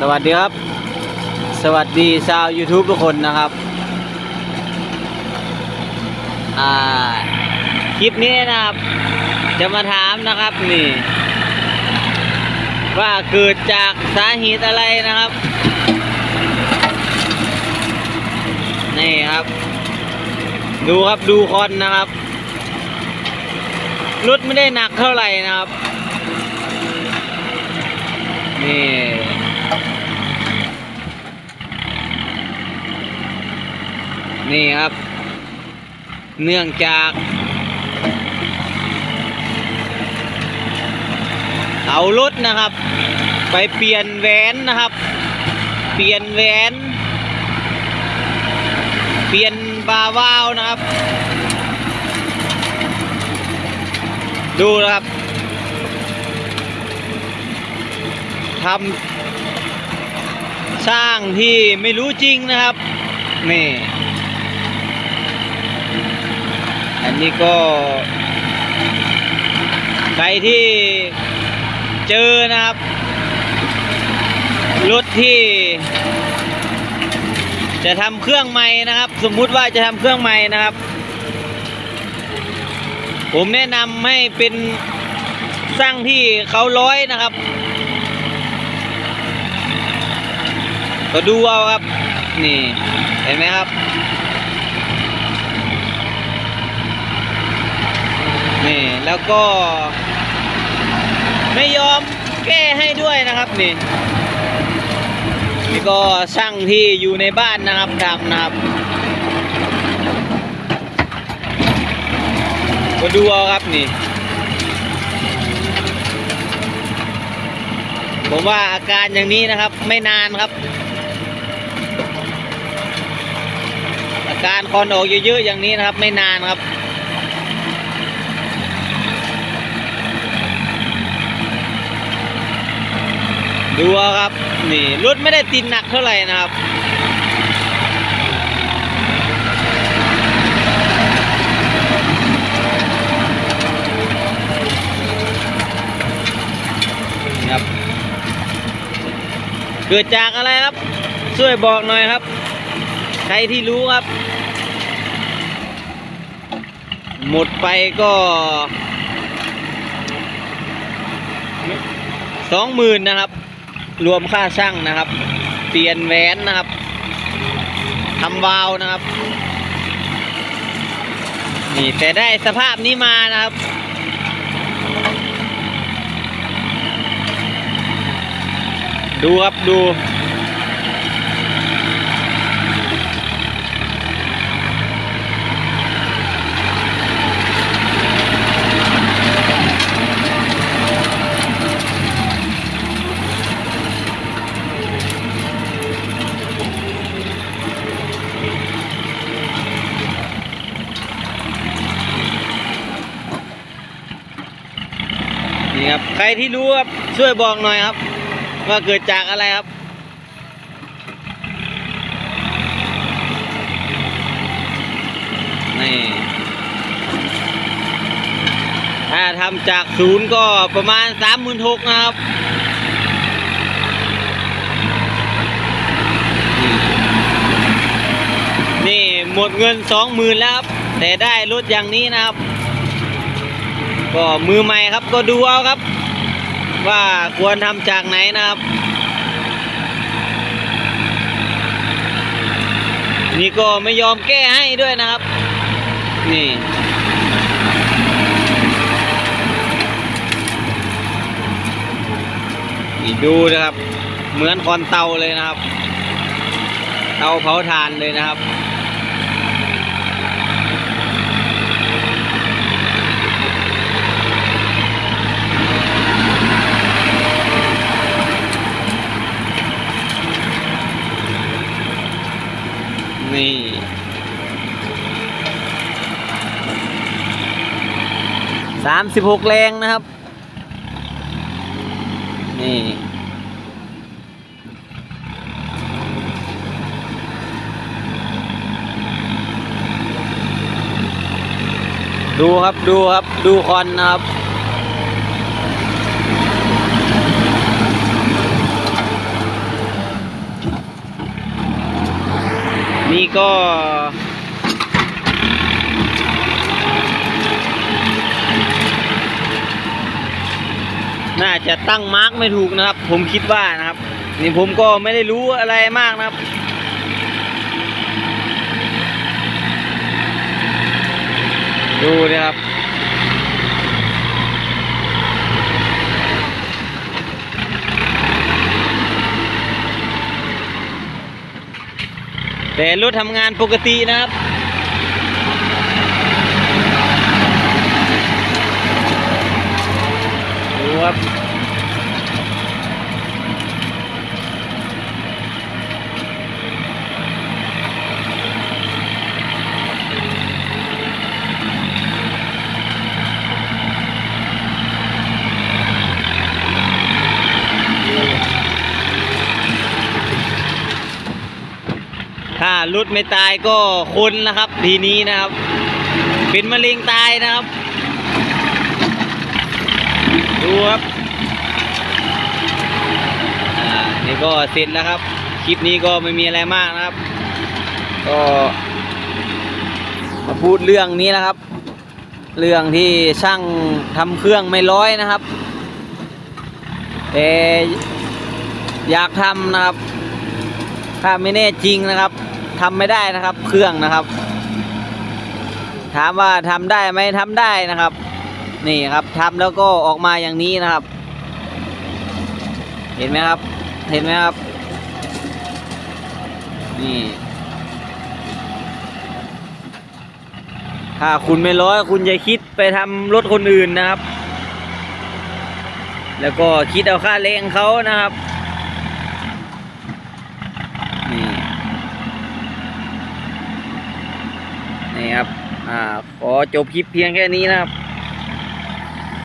สวัสดีครับ สวัสดีชาว YouTube ทุกคนนะครับ อ่า คลิปนี้นะครับ จะมาถามนะครับนี่ ว่าเกิดจากสาเหตุอะไรนะครับ นี่ครับ ดูครับดูคอนนะครับ รถไม่ได้หนักเท่าไหร่นะครับ นี่ นี่ครับ เนื่องจากเอารถนะครับ ไปเปลี่ยนแหวนนะครับ เปลี่ยนแหวน เปลี่ยนบาวาวนะครับ ดูนะครับทำสร้างที่ไม่รู้จริงนะครับ นี่ อั นนี้ก็ ใครที่เจอนะครับรถที่ จะทำเครื่องใหม่นะครับ สมมุติว่าจะทำเครื่องใหม่นะครับ ผมแนะนำให้เป็นสร้างที่เขาร้อยนะครับ ก็ดูเอาครับ นี่ เห็นไหมครับ นี่แล้วก็ ไม่ยอมแก้ให้ด้วยนะครับนี่นี่ก็ช่างที่อยู่ในบ้านนะครับทำนะครับก็ดูเอาครับนี่ ผมว่าอาการอย่างนี้นะครับไม่นานครับ อาการคอนออกเยอะๆอย่างนี้นะครับไม่นานครับ ดูเอาครับ นี่รถไม่ได้ติดหนักเท่าไหร่นะครับนะครับ เกิดจากอะไรครับ ช่วยบอกหน่อยครับ ใครที่รู้ครับ หมดไปก็สองหมื่นนะครับ รวมค่าช่างนะครับ เปลี่ยนแหวนนะครับทำวาล์วนะครับ นี่แต่ได้สภาพนี้มานะครับ ดูครับดู นี่ครับ ใครที่รู้ครับช่วยบอกหน่อยครับ ว่าเกิดจากอะไรครับนี่ถ้าทำจากศูนย์ก็ประมาณสามหมื่นหกนะครับนี่หมดเงินสองหมื่นแล้วครับ แต่ได้รถอย่างนี้นะครับ ก็มือใหม่ครับก็ดูเอาครับ ว่าควรทำจากไหนนะครับ นี่ก็ไม่ยอมแก้ให้ด้วยนะครับ นี่ดูนะครับ เหมือนคอนเตาเลยนะครับ เตาเผาถ่านเลยนะครับามสิบหกแรงนะครับ นี่ดูครับดูครับดูคอนนะครับ นี่ก็ น่าจะตั้งมาร์กไม่ถูกนะครับ ผมคิดว่านะครับ นี่ผมก็ไม่ได้รู้อะไรมากนะครับดูนะครับแต่รถทำงานปกตินะครับ ดูครับ ถ้ารถไม่ตายก็คนนะครับ ทีนี้นะครับ เป็นมะเร็งตายนะครับ ดูครับอ่านี่ก็เสร็จแล้วครับ คลิปนี้ก็ไม่มีอะไรมากนะครับ ก็มาพูดเรื่องนี้นะครับ เรื่องที่ช่างทำเครื่องไม่ร้อยนะครับแต่อยากทำนะครับ ถ้าไม่แน่จริงนะครับทำไม่ได้นะครับ เครื่องนะครับ ถามว่าทำได้ไหมทำได้นะครับ นี่ครับทำแล้วก็ออกมาอย่างนี้นะครับ เห็นไหมครับ เห็นไหมครับ นี่ถ้าคุณไม่ร้อยคุณอย่าคิดไปทำรถคนอื่นนะครับ แล้วก็คิดเอาค่าแรงเขานะครับ นี่ นี่ครับ อ่า ขอจบคลิปเพียงแค่นี้นะครับ